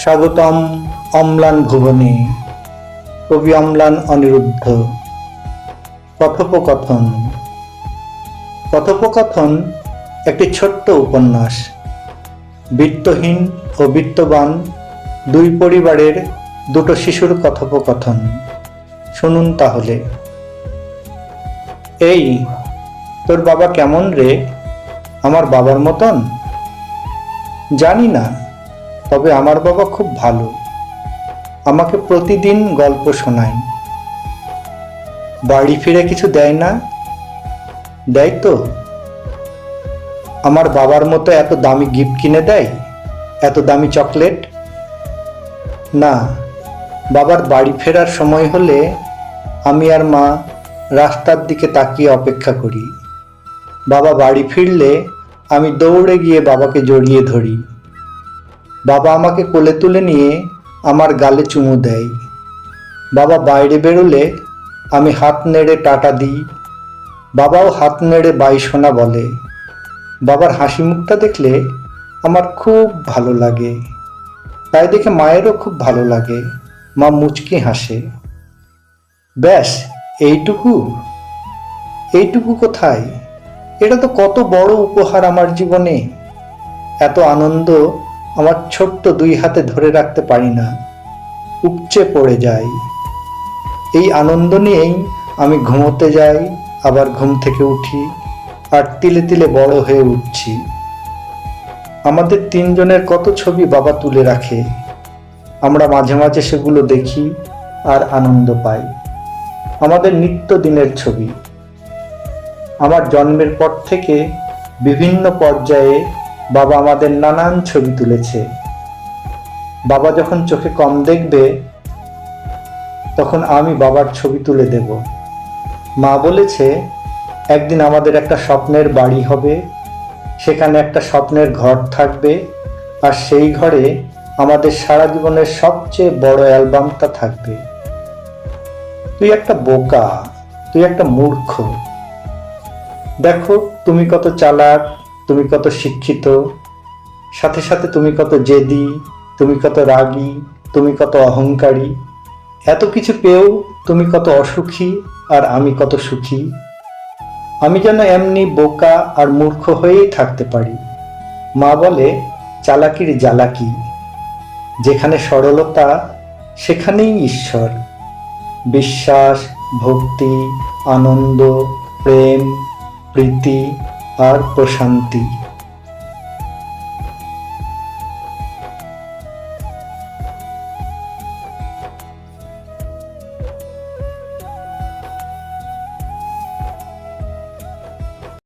স্বাগতম অম্লান ভুবনে। কবি অম্লান অনিরুদ্ধ। কথোপকথন। কথোপকথন একটি ছোট্ট উপন্যাস। বৃত্তহীন ও বিত্তবান দুই পরিবারের দুটো শিশুর কথোপকথন। শুনুন তাহলে। এই, তোর বাবা কেমন রে? আমার বাবার মতন? জানি না। তবে আমার বাবা খুব ভালো। আমাকে প্রতিদিন গল্প শোনায়। বাড়ি ফিরে কিছু দেয় না। দেয় তো। আমার বাবার মতো এত দামি গিফট কিনে দেয়? এত দামি চকলেট না, বাবার বাড়ি ফেরার সময় হলে আমি আর মা রাস্তার দিকে তাকিয়ে অপেক্ষা করি। বাবা বাড়ি ফিরলে আমি দৌড়ে গিয়ে বাবাকে জড়িয়ে ধরি। বাবা আমাকে কোলে তুলে নিয়ে আমার গালে চুমু দেয়। বাবা বাইরে বেরোলে আমি হাত নেড়ে টাটা দিই। বাবাও হাত নেড়ে বাইশোনা বলে। বাবার হাসি মুখটা দেখলে আমার খুব ভালো লাগে। তাই দেখে মায়েরও খুব ভালো লাগে। মা মুচকি হাসে। ব্যাস, এইটুকু? এইটুকু কোথায়? এটা তো কত বড় উপহার আমার জীবনে। এত আনন্দ আমার ছোট্ট দুই হাতে ধরে রাখতে পারি না, উপচে পড়ে যাই। এই আনন্দ নিয়েই আমি ঘুমোতে যাই, আবার ঘুম থেকে উঠি আর তিলে তিলে বড় হয়ে উঠছি। আমাদের তিনজনের কত ছবি বাবা তুলে রাখে। আমরা মাঝে মাঝে সেগুলো দেখি আর আনন্দ পাই। আমাদের নিত্যদিনের ছবি। আমার জন্মের পর থেকে বিভিন্ন পর্যায়ে বাবা আমাদের নানান ছবি তুলেছে। বাবা যখন চোখে কম দেখবে, তখন আমি বাবার ছবি তুলে দেব। মা বলেছে, একদিন আমাদের একটা স্বপ্নের বাড়ি হবে, সেখানে একটা স্বপ্নের ঘর থাকবে, আর সেই ঘরে আমাদের সারা জীবনের সবচেয়ে বড় অ্যালবামটা থাকবে। তুই একটা বোকা, তুই একটা মূর্খ। দেখো তুমি কত চালাক তুমি কত শিক্ষিত, সাথে সাথে তুমি কত জেদি, তুমি কত রাগী, তুমি কত অহংকারী, এত কিছু পেয়েও তুমি কত অসুখী আর আমি কত সুখী। আমি যেন এমনি বোকা আর মূর্খ হয়েই থাকতে পারি। মা বলে, চালাকির জ্বালাকি। যেখানে সরলতা, সেখানেই ঈশ্বর। বিশ্বাস, ভক্তি, আনন্দ, প্রেম, প্রীতি আর প্রশান্তি।